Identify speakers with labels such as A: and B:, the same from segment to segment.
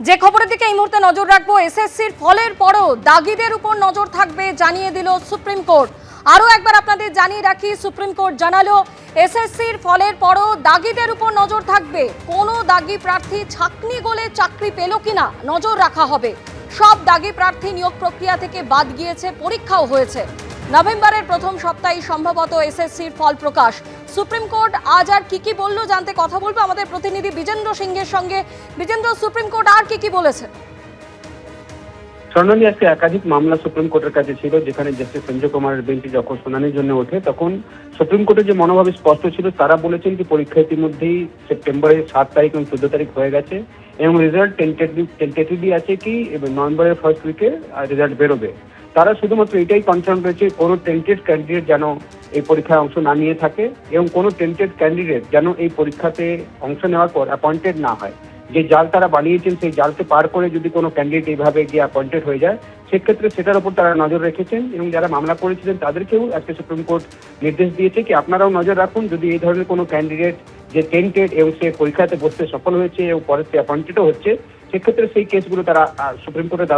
A: যে খবরের দিকে এই মুহূর্তে নজর রাখব, এসএসসির ফলের পরও দাগিদের উপর নজর থাকবে জানিয়ে দিল সুপ্রিম কোর্ট। আরও একবার আপনাদের জানিয়ে রাখি, সুপ্রিম কোর্ট জানালো, এসএসসির ফলের পরও দাগিদের উপর নজর থাকবে। কোনো দাগি প্রার্থী ছাকনি গোলে চাকরি পেল কিনা, নজর রাখা হবে। সব দাগি প্রার্থী নিয়োগ প্রক্রিয়া থেকে বাদ গিয়েছে, পরীক্ষাও হয়েছে। নভেম্বরের প্রথম সপ্তাহে সম্ভবত এসএসসির ফল প্রকাশ। সুপ্রিম কোর্ট আজ আর কি কি বলল জানতে কথা বলব আমাদের প্রতিনিধি বিজেন্দ্র সিংহের সঙ্গে। বিজেন্দ্র, সুপ্রিম কোর্ট আর কি কি বলেছে?
B: স্বর্ণালী আজকে একাধিক মামলা সুপ্রিম কোর্টের কাছে ছিল, যেখানে জাস্টিস সঞ্জয় কুমারের বেঞ্চে যখন শুনানির জন্য ওঠে, তখন সুপ্রিম কোর্টের যে মনোভাব স্পষ্ট ছিল, তারা বলেছেন যে পরীক্ষা ইতিমধ্যেই সেপ্টেম্বরের সাত তারিখ এবং চোদ্দ তারিখ হয়ে গেছে এবং রেজাল্ট টেন্টেটিভলি আছে কি নভেম্বরের ফার্স্ট উইকে রেজাল্ট বেরোবে। তারা শুধুমাত্র এটাই কনসার্ন রয়েছে, কোনো টেন্টেড ক্যান্ডিডেট যেন এই পরীক্ষায় অংশ না নিয়ে থাকে এবং কোনো টেন্টেড ক্যান্ডিডেট যেন এই পরীক্ষাতে অংশ নেওয়ার পর অ্যাপয়েন্টেড না হয়। যে জাল তারা বানিয়েছেন, সেই জালকে পার করে যদি কোনো ক্যান্ডিডেট এইভাবে গিয়ে অ্যাপয়েন্টেড হয়ে যায়, সেক্ষেত্রে সেটার উপর তারা নজর রেখেছেন এবং যারা মামলা করেছিলেন, তাদেরকেও আজকে সুপ্রিম কোর্ট নির্দেশ দিয়েছে কি আপনারাও নজর রাখুন, যদি এই ধরনের কোনো ক্যান্ডিডেট যে টেন্টেড এবং সে পরীক্ষাতে বসতে সফল হয়েছে এবং পরে সে অ্যাপয়েন্টেডও হচ্ছে সেক্ষেত্রে সেই কেসগুলো তারা সুপ্রিম কোর্টের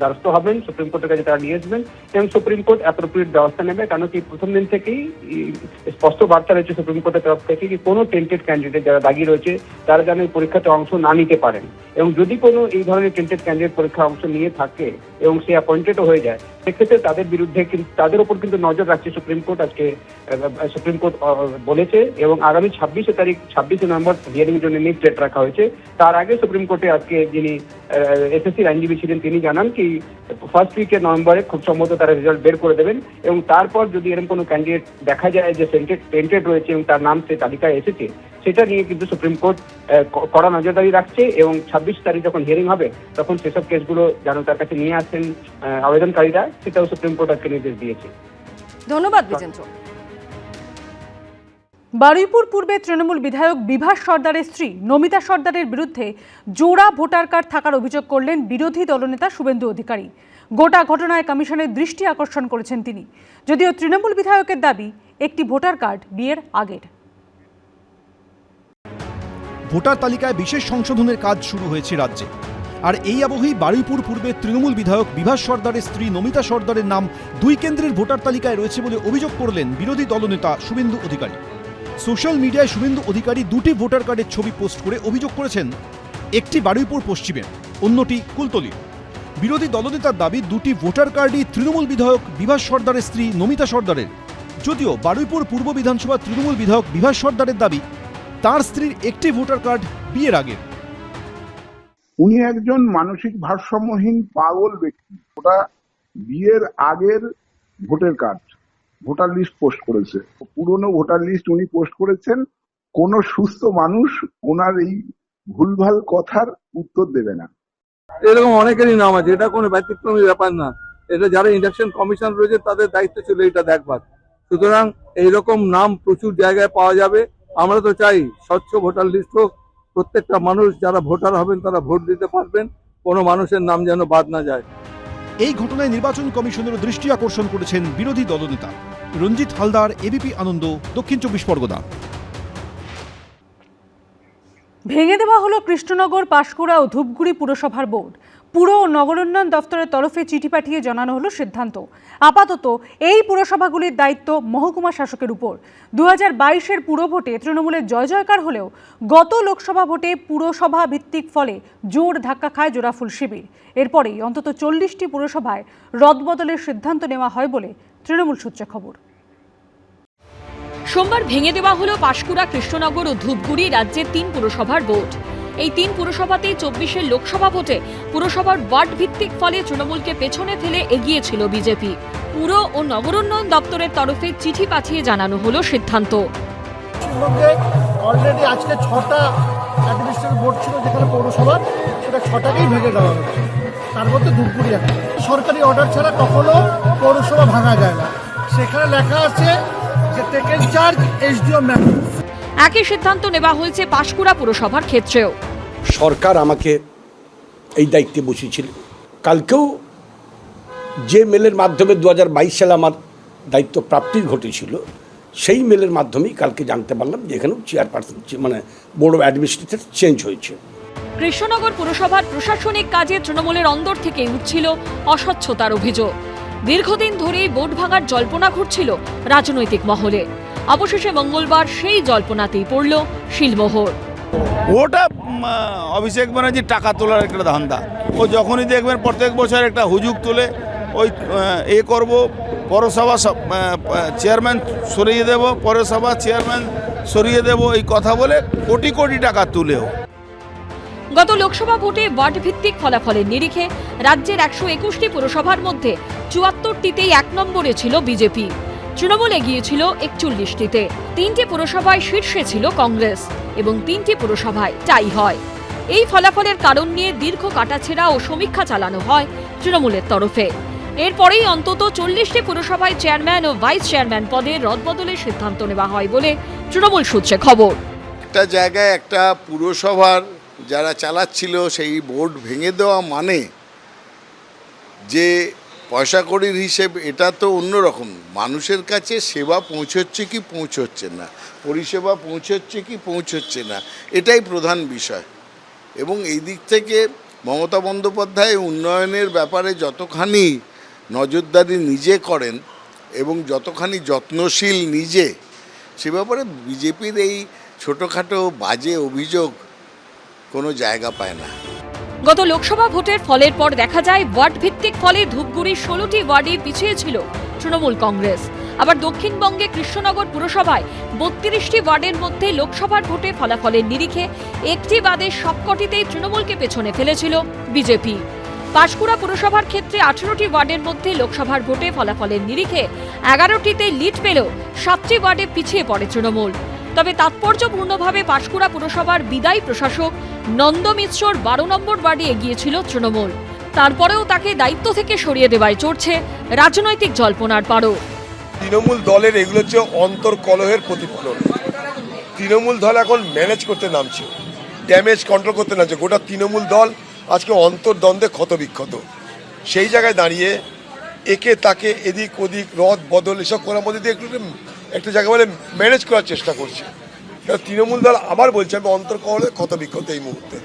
B: দ্বারস্থ হবেন সুপ্রিম কোর্টের কাছে তারা নিয়ে আসবেন, এবং সুপ্রিম কোর্ট অ্যাপ্রোপ্রিয়েট ব্যবস্থা নেবে, কারণ কি প্রথম দিন থেকেই স্পষ্ট বার্তা রয়েছে সুপ্রিম কোর্টের তরফ থেকে কি কোনো টেন্টেড ক্যান্ডিডেট যারা দাগি রয়েছে, তারা যেন এই পরীক্ষাতে অংশ না নিতে পারেন। এবং যদি কোনো এই ধরনের টেন্টেড ক্যান্ডিডেট পরীক্ষা অংশ নিয়ে থাকে, এবং সে অ্যাপয়েন্টেডও হয়ে যায়, সেক্ষেত্রে তাদের বিরুদ্ধে কিন্তু তাদের উপর কিন্তু নজর রাখছে সুপ্রিম কোর্ট আজকে সুপ্রিম কোর্ট বলেছে, এবং আগামী ছাব্বিশে তারিখ, ছাব্বিশে নভেম্বর হিয়ারিং জন্য নিট ডেট রাখা হয়েছে। তার আগে সুপ্রিম কোর্টে আজকে যিনি এসএসসির আইনজীবী ছিলেন তিনি জানান কি ফার্স্ট উইকে নভেম্বরে খুব সম্ভবত তারা রেজাল্ট বের করে দেবেন এবং তারপর যদি এরকম কোনো ক্যান্ডিডেট দেখা যায় যে সেন্টেড টেন্টেড রয়েছে এবং তার নাম সে তালিকায় এসেছে সেটা নিয়ে কিন্তু সুপ্রিম কোর্ট কড়া নজরদারি রাখছে এবং ছাব্বিশ তারিখ যখন হিয়ারিং হবে তখন সেসব কেসগুলো যেন তার কাছে নিয়ে আসেন আবেদনকারীরা সেটাও সুপ্রিম কোর্ট আজকে নির্দেশ দিয়েছে।
A: ধন্যবাদ। বিজেন্দ্র।
C: বারুইপুর পূর্বে তৃণমূল বিধায়ক বিভাস সর্দারের স্ত্রী নমিতা সর্দারের বিরুদ্ধে জোড়া ভোটার কার্ড থাকার অভিযোগ করলেন বিরোধী দলনেতা শুভেন্দু অধিকারী। গোটা ঘটনায় কমিশনের দৃষ্টি আকর্ষণ করেছেন তিনি। যদিও তৃণমূল বিধায়কের দাবি, একটি ভোটার কার্ড বিয়ের আগের।
D: ভোটার তালিকায় বিশেষ সংশোধনের কাজ শুরু হয়েছে রাজ্যে। আর এই আবহেই বারুইপুর পূর্বে তৃণমূল বিধায়ক বিভাস সর্দারের স্ত্রী নমিতা সর্দারের নাম দুই কেন্দ্রের ভোটার তালিকায় রয়েছে বলে অভিযোগ করলেন বিরোধী দলনেতা শুভেন্দু অধিকারী। সোশ্যাল মিডিয়ায় শুভেন্দু অধিকারী দুটি ভোটার কার্ডের ছবি পোস্ট করে অভিযোগ করেছেন, একটি বারুইপুর পশ্চিমে, অন্যটি কুলতলি। বিরোধী দলনেতার দাবি, দুটি ভোটার কার্ডই তৃণমূল বিধায়ক বিভাস সর্দারের স্ত্রী নমিতা সর্দারের। যদিও বারুইপুর পূর্ব বিধানসভা তৃণমূল বিধায়ক বিভাস সর্দারের দাবি, তার স্ত্রীর একটি ভোটার কার্ড বিয়ের আগের
E: উনি একজন মানসিক ভারসাম্যহীন পাগল ব্যক্তি। ওটা বিয়ের আগের ভোটের কার্ড। ভোটার লিস্ট পোস্ট করেছে। পুরনো ভোটার লিস্ট উনি পোস্ট করেছেন, কোন সুস্থ মানুষ ওনার এই ভুলভাল কথার উত্তর দেবে না।
F: এরকম অনেকেরই নাম আছে, এটা কোনো ব্যতিক্রমী ব্যাপার না। এটা যারা ইলেকশন কমিশন রয়েছে, তাদের দায়িত্ব ছিল এটা দেখবার। সুতরাং এইরকম নাম প্রচুর জায়গায় পাওয়া যাবে। আমরা তো চাই স্বচ্ছ ভোটার লিস্ট হোক, প্রত্যেকটা মানুষ যারা ভোটার হবেন তারা ভোট দিতে পারবেন, কোনো মানুষের নাম যেন বাদ না যায়।
D: এই ঘটনায় নির্বাচন কমিশনের দৃষ্টি আকর্ষণ করেছেন বিরোধী দলনেতা। রঞ্জিত হালদার এবিপি আনন্দ, দক্ষিণ চব্বিশ পরগনা।
C: ভেঙে দেওয়া হলো কৃষ্ণনগর, পাঁশকুড়া ও ধূপগুড়ি পুরসভার বোর্ড। পুর ও নগরোন্নয়ন দফতরের তরফে চিঠি পাঠিয়ে জানানো হলো সিদ্ধান্ত। আপাতত এই পুরসভাগুলির দায়িত্ব মহকুমা শাসকের উপর। দু হাজার বাইশের পুর ভোটে তৃণমূলের জয় জয়কার হলেও গত লোকসভা ভোটে পুরসভা ভিত্তিক ফলে জোর ধাক্কা খায় জোড়াফুল শিবির। এরপরেই অন্তত চল্লিশটি পুরসভায় রদবদলের সিদ্ধান্ত নেওয়া হয় বলে তৃণমূল সূত্রে খবর।
A: সোমবার ভেঙে দেওয়া হলো পাঁশকুড়া, কৃষ্ণনগর ও ধূপগুড়ি রাজ্যের তিন পুরসভার বোর্ড এই তিন পুরসভাতেই চব্বিশের লোকসভা ভোটে পুরসভার ওয়ার্ড ভিত্তিক ফলে তৃণমূলকে পেছনে ফেলে এগিয়েছিল বিজেপি। পুর ও নগরোন্নয়ন দপ্তরের তরফে চিঠি পাঠিয়ে জানানো হলো সিদ্ধান্ত।
G: অলরেডি আজকে ছটা অ্যাডমিনিস্ট্রেটিভ বোর্ড ছিল যেখানে পৌরসভার সেটা ছটাকেই ভেঙে দেওয়া হচ্ছে তার মধ্যে ধূপগুড়ি সরকারি অর্ডার ছাড়া কখনো পৌরসভা ভাঙা যায় না। সেখানে লেখা আছে টেকেন চার্জ
A: একই সিদ্ধান্ত নেওয়া হয়েছে পাঁশকুড়া পুরসভার ক্ষেত্রেও।
H: সরকার আমাকে এই দায়িত্বে বসিয়েছিল। কালকেও যে মেলের মাধ্যমে দু সালে আমার দায়িত্ব প্রাপ্তির ঘটেছিল সেই মেলের মাধ্যমেই কালকে জানতে পারলাম যে এখানেও চেয়ারপারসন মানে বোর্ড অফ অ্যাডমিনিস্ট্রেটর চেঞ্জ হয়েছে।
A: কৃষ্ণনগর পুরসভার প্রশাসনিক কাজে তৃণমূলের অন্দর থেকে উঠছিল অস্বচ্ছতার অভিযোগ। দীর্ঘদিন ধরেই বোট ভাঙার জল্পনা ঘুরছিল রাজনৈতিক মহলে। অবশেষে মঙ্গলবার সেই জল্পনাতেই পড়ল শিলমোহর।
I: ওটা অভিষেক ব্যানার্জির টাকা তোলার একটা ধান্দা। ও যখনই দেখবেন প্রত্যেক বছর একটা হুজুগ তুলে ওই এ করব পৌরসভা চেয়ারম্যান সরিয়ে দেব পৌরসভা চেয়ারম্যান সরিয়ে দেব এই কথা বলে কোটি কোটি টাকা তুলেও।
A: গত লোকসভা ভোটে ওয়ার্ড ভিত্তিক ফলাফলের নিরিখে রাজ্যের একশো একুশটি পুরসভার মধ্যে চুয়াত্তরটিতেই এক নম্বরে ছিল বিজেপি। তৃণমূল এগিয়েছিল একচল্লিশটিতে। তিনটি পুরসভায় শীর্ষে ছিল কংগ্রেস এবং তিনটি পুরসভায় টাই হয়। এই ফলাফলের কারণ নিয়ে দীর্ঘ কাটাছেড়া ও সমীক্ষা চালানো হয় তৃণমূলের তরফে। এরপরেই অন্তত চল্লিশটি পুরসভায় চেয়ারম্যান ও ভাইস চেয়ারম্যান পদে রদবদলের সিদ্ধান্ত নেওয়া হয় বলে তৃণমূল সূত্রে খবর।
J: একটা জায়গায় একটা পুরসভার যারা চালাচ্ছিল সেই বোর্ড ভেঙে দেওয়া মানে যে পয়সা কড়ির হিসেব, এটা তো অন্যরকম। মানুষের কাছে সেবা পৌঁছচ্ছে কি পৌঁছচ্ছে না? পরিষেবা পৌঁছচ্ছে কি পৌঁছচ্ছে না? এটাই প্রধান বিষয়। এবং এই দিক থেকে মমতা বন্দ্যোপাধ্যায় উন্নয়নের ব্যাপারে যতখানি নজরদারি নিজে করেন এবং যতখানি যত্নশীল নিজে, সে ব্যাপারে বিজেপির এই ছোটোখাটো বাজে অভিযোগ কোনো জায়গা পায় না।
A: গত লোকসভা ভোটের ফলের পর দেখা যায় ওয়ার্ড ভিত্তিক ফলে ধূপগুড়ির ষোলোটি ওয়ার্ডে পিছিয়ে ছিল তৃণমূল কংগ্রেস। আবার দক্ষিণবঙ্গে কৃষ্ণনগর পুরসভায় বত্রিশটি ওয়ার্ডের মধ্যে লোকসভার ভোটে ফলাফলের নিরিখে একটি বাদে সবকটিতেই তৃণমূলকে পেছনে ফেলেছিল বিজেপি। পাঁশকুড়া পুরসভার ক্ষেত্রে আঠেরোটি ওয়ার্ডের মধ্যে লোকসভার ভোটে ফলাফলের নিরিখে এগারোটিতে লিড পেলেও সাতটি ওয়ার্ডে পিছিয়ে পড়ে তৃণমূল। তবে তাৎপর্যপূর্ণভাবে পাঁশকুড়া পুরসভার বিদায়ী প্রশাসক নন্দ মিশ্রর বারো নম্বর ওয়ার্ডে এগিয়েছিল তৃণমূল। তারপরেও তাকে দায়িত্ব থেকে সরিয়ে দেওয়ায় চড়ছে রাজনৈতিক জল্পনার পারও।
K: তৃণমূল দলের এগুলো হচ্ছে অন্তর্কলহের প্রতিফলন। তৃণমূল দল এখন ম্যানেজ করতে নামছে ড্যামেজ কন্ট্রোল করতে নামছে। গোটা তৃণমূল দল আজকে অন্তর্দ্বন্দ্বে ক্ষতবিক্ষত। সেই জায়গায় দাঁড়িয়ে একে তাকে এদিক ওদিক রদ বদল এসব করার মধ্যে দিয়ে একটু একটা জায়গা বলে ম্যানেজ করার চেষ্টা করছে। তৃণমূল দল আবার বলছে, আমি অন্তর্কলহে ক্ষতবিক্ষত এই মুহূর্তে।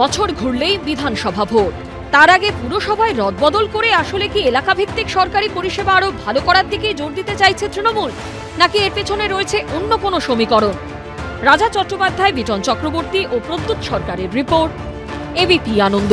A: বছর ঘুরলেই বিধানসভা ভোট। তার আগে পুরসভায় রদবদল করে আসলে কি এলাকা ভিত্তিক সরকারি পরিষেবা আরও ভালো করার দিকে জোর দিতে চাইছে তৃণমূল? নাকি এর পেছনে রয়েছে অন্য কোনো সমীকরণ? রাজা চট্টোপাধ্যায়, বিটন চক্রবর্তী ও প্রদ্যুৎ সরকারের রিপোর্ট, এবিপি আনন্দ।